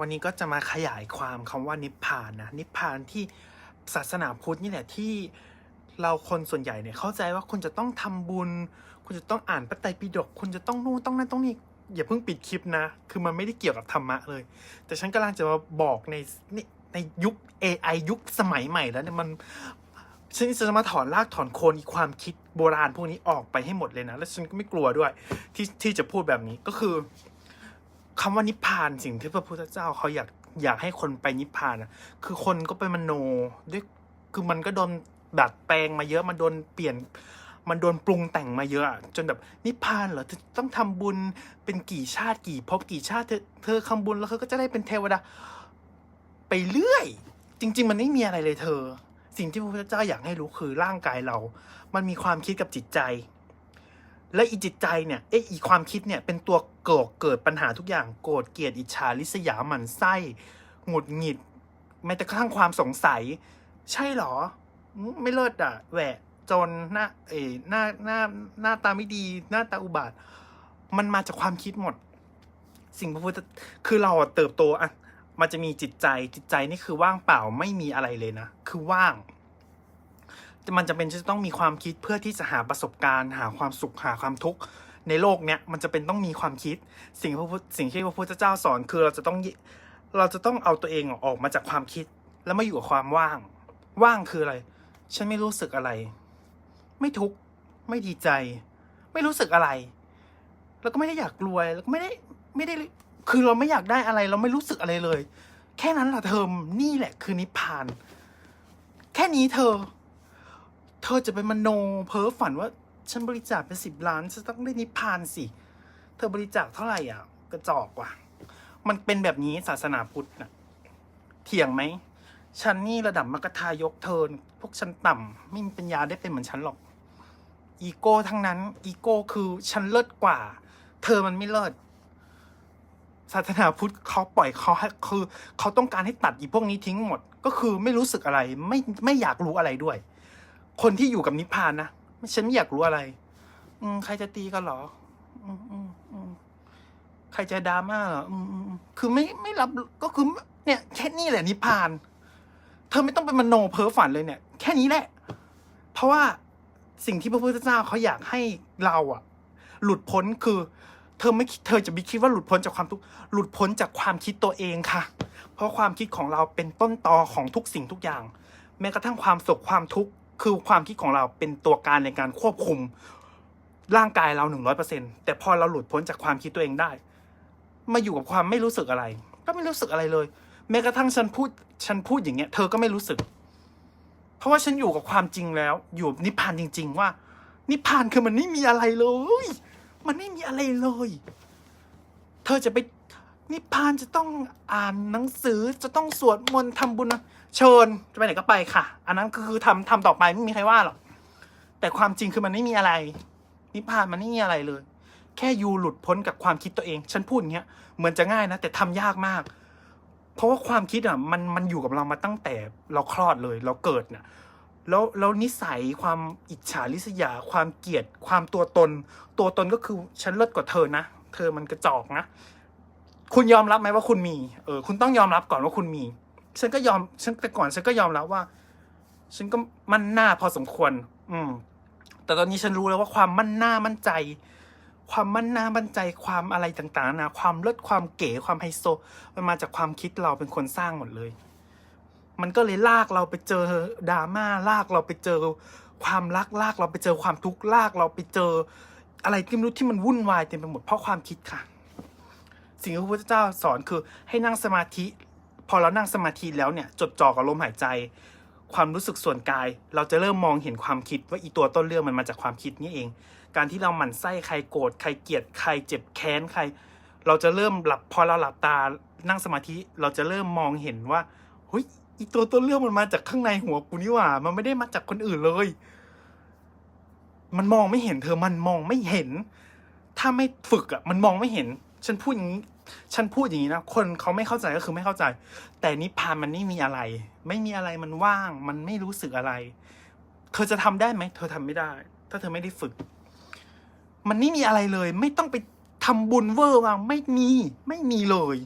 วันนี้ก็จะมาขยายความคำว่านิพพานนะนิพพานที่ศาสนาพุทธนี่แหละที่เราคนส่วนใหญ่เนี่ยเข้าใจว่าคุณจะต้องทำบุญ คุณจะต้องอ่านพระไตรปิฎกคุณจะต้องนู่นต้องนั่นต้องนี่อย่าเพิ่งปิดคลิปนะ คือมันไม่ได้เกี่ยวกับธรรมะเลย แต่ฉันกำลังจะมาบอกในนี่ในยุค AI ยุคสมัยใหม่แล้วเนี่ยมันฉันจะมาถอนรากถอนโคนความคิดโบราณพวกนี้ออกไปให้หมดเลยนะ แล้วฉันก็ไม่กลัวด้วยที่ที่จะพูดแบบนี้ก็คือ คำว่านิพพานสิ่งที่พระพุทธเจ้าเขาอยากอยากให้คนไปนิพพานอะคือคนก็ไปมโนด้วยคือมันก็โดนดัดแปลงมาเยอะมันโดนเปลี่ยนมันโดนปรุงแต่งมาเยอะ จนแบบนิพพานเหรอต้องทำบุญเป็นกี่ชาติกี่ภพกี่ชาติเธอเธอทำบุญแล้วเธอก็จะได้เป็นเทวดาไปเรื่อย จริง ๆ มันไม่มีอะไรเลยเธอ สิ่งที่พระพุทธเจ้าอยากให้รู้คือร่างกายเรา มันมีความคิดกับจิตใจ และอีจิตใจเนี่ยเอะอีความคิดเนี่ยเป็นตัวเกิดเกิดปัญหาทุกอย่างโกรธเกลียดอิจฉาริษยาหมันไส้หงุดหงิดแม้แต่กระทั่งความสงสัย ใช่หรอ ไม่เลิศอะแหวะจนหน้าเอ๋หน้าหน้าหน้าตาไม่ดี หน้าตาอุบาท มันมาจากความคิดหมด สิ่งพระพุทธคือเราเติบโตอะมันจะมีจิตใจจิตใจนี่คือว่างเปล่าไม่มีอะไรเลยนะ คือว่าง มันจะเป็นจะต้องมีความคิดเพื่อที่จะหาประสบการณ์ หาความสุขหาความทุกข์ในโลกเนี้ยมันจะเป็นต้องมีความคิด สิ่งพระพุทธสิ่งที่พระพุทธเจ้าสอนคือเราจะต้องเราจะต้องเอาตัวเองออกมาจากความคิด แล้วมาอยู่กับความว่าง ว่างคืออะไร ฉันไม่รู้สึกอะไร ไม่ทุกข์ไม่ดีใจ ไม่รู้สึกอะไร แล้วก็ไม่ได้อยากรวยแล้วก็ไม่ได้ไม่ได้คือเราไม่อยากได้อะไร เราไม่รู้สึกอะไรเลย แค่นั้นแหละเธอนี่แหละคือนิพพาน แค่นี้เธอ เธอจะไปมโนเพ้อฝันว่า ฉันบริจาคเป็นสิบล้านฉันต้องได้นิพพานสิ เธอบริจาคเท่าไหร่อะ กระจอกว่ะ มันเป็นแบบนี้ศาสนาพุทธนะเถียงไหมฉันนี่ระดับมกทายกเธอพวกฉันต่ำไม่มีปัญญาได้เป็นเหมือนฉันหรอก อีโก้ทั้งนั้น อีโก้คือฉันเลิศกว่า เธอมันไม่เลิศศาสนาพุทธเขาปล่อยเขาคือเขาต้องการให้ตัดอีพวกนี้ทิ้งหมด ก็คือไม่รู้สึกอะไร ไม่ไม่อยากรู้อะไรด้วย คนที่อยู่กับนิพพานนะฉันไม่อยากรู้อะไร อืมใครจะตีกันเหรอ อืมอืมอืมใครจะดราม่าเหรออืมอืมคือไม่ไม่รับก็คือเนี่ยแค่นี้แหละนิพพาน เธอไม่ต้องไปมโนเพ้อฝันเลยเนี่ย แค่นี้แหละ เพราะว่าสิ่งที่พระพุทธเจ้าเขาอยากให้เราอะหลุดพ้นคือ เธอไม่เธอจะไม่คิดว่าหลุดพ้นจากความทุกข์หลุดพ้นจากความคิดตัวเองค่ะ เพราะความคิดของเราเป็นต้นตอของทุกสิ่งทุกอย่าง แม้กระทั่งความสุขความทุกข์ คือความคิดของเราเป็นตัวการในการควบคุมร่างกายเราหนึ่งร้อยเปอร์เซ็นแต่พอเราหลุดพ้นจากความคิดตัวเองได้ มาอยู่กับความไม่รู้สึกอะไร ก็ไม่รู้สึกอะไรเลย แม้กระทั่งฉันพูด ฉันพูดอย่างเงี้ย เธอก็ไม่รู้สึก เพราะว่าฉันอยู่กับความจริงแล้ว อยู่กับนิพพานจริง ๆ ว่า นิพพานคือมันไม่มีอะไรเลย มันไม่มีอะไรเลย เธอจะไป นิพพานจะต้องอ่านหนังสือจะต้องสวดมนต์ทำบุญเชิญจะไปไหนก็ไปค่ะ อันนั้นก็คือทำทำต่อไปไม่มีใครว่าหรอกแต่ความจริงคือมันไม่มีอะไร นิพพานมันไม่มีอะไรเลย แค่ยูหลุดพ้นกับความคิดตัวเอง ฉันพูดอย่างเงี้ยเหมือนจะง่ายนะ แต่ทำยากมาก เพราะว่าความคิดอะมันมันอยู่กับเรามาตั้งแต่เราคลอดเลย เราเกิดเนี่ยแล้วแล้วนิสัยความอิจฉาริษยา ความเกลียดความตัวตน ตัวตนก็คือฉันเลิศกว่าเธอนะ เธอมันกระจอกนะ คุณยอมรับไหมว่าคุณมี เออ คุณต้องยอมรับก่อนว่าคุณมี ฉันก็ยอม ฉันแต่ก่อนฉันก็ยอมรับว่า ฉันก็มั่นหน้าพอสมควร อืม แต่ตอนนี้ฉันรู้แล้วว่าความมั่นหน้ามั่นใจ ความมั่นหน้ามั่นใจ ความอะไรต่างๆนะความเลิศความเก๋ความไฮโซ มันมาจากความคิดเราเป็นคนสร้างหมดเลย มันก็เลยลากเราไปเจอดราม่าลากเราไปเจอ ความรักลากเราไปเจอความทุกข์ลากเราไปเจอ อะไรที่ไม่รู้ที่มันวุ่นวายเต็มไปหมดเพราะความคิดค่ะ สิ่งที่พระพุทธเจ้าสอนคือให้นั่งสมาธิ พอเรานั่งสมาธิแล้วเนี่ยจดจ่อกับลมหายใจ ความรู้สึกส่วนกาย เราจะเริ่มมองเห็นความคิดว่าอีตัวต้นเรื่องมันมาจากความคิดนี่เอง การที่เราหมั่นไส้ใครโกรธใครเกลียดใครเจ็บแค้นใคร เราจะเริ่มหลับพอเราหลับตานั่งสมาธิเราจะเริ่มมองเห็นว่าเฮ้ยอีตัวต้นเรื่องมันมาจากข้างในหัวกูนี่หว่า มันไม่ได้มาจากคนอื่นเลย มันมองไม่เห็นเธอ มันมองไม่เห็น ถ้าไม่ฝึกอะ มันมองไม่เห็น ฉันพูดอย่างนี้ ฉันพูดอย่างนี้นะ คนเขาไม่เข้าใจก็คือไม่เข้าใจ แต่นิพพานมันไม่มีอะไร ไม่มีอะไรมันว่าง มันไม่รู้สึกอะไร เธอจะทำได้ไหมเธอทำไม่ได้ ถ้าเธอไม่ได้ฝึก มันไม่มีอะไรเลย ไม่ต้องไปทำบุญเวอร์วางไม่มี ไม่มีเลย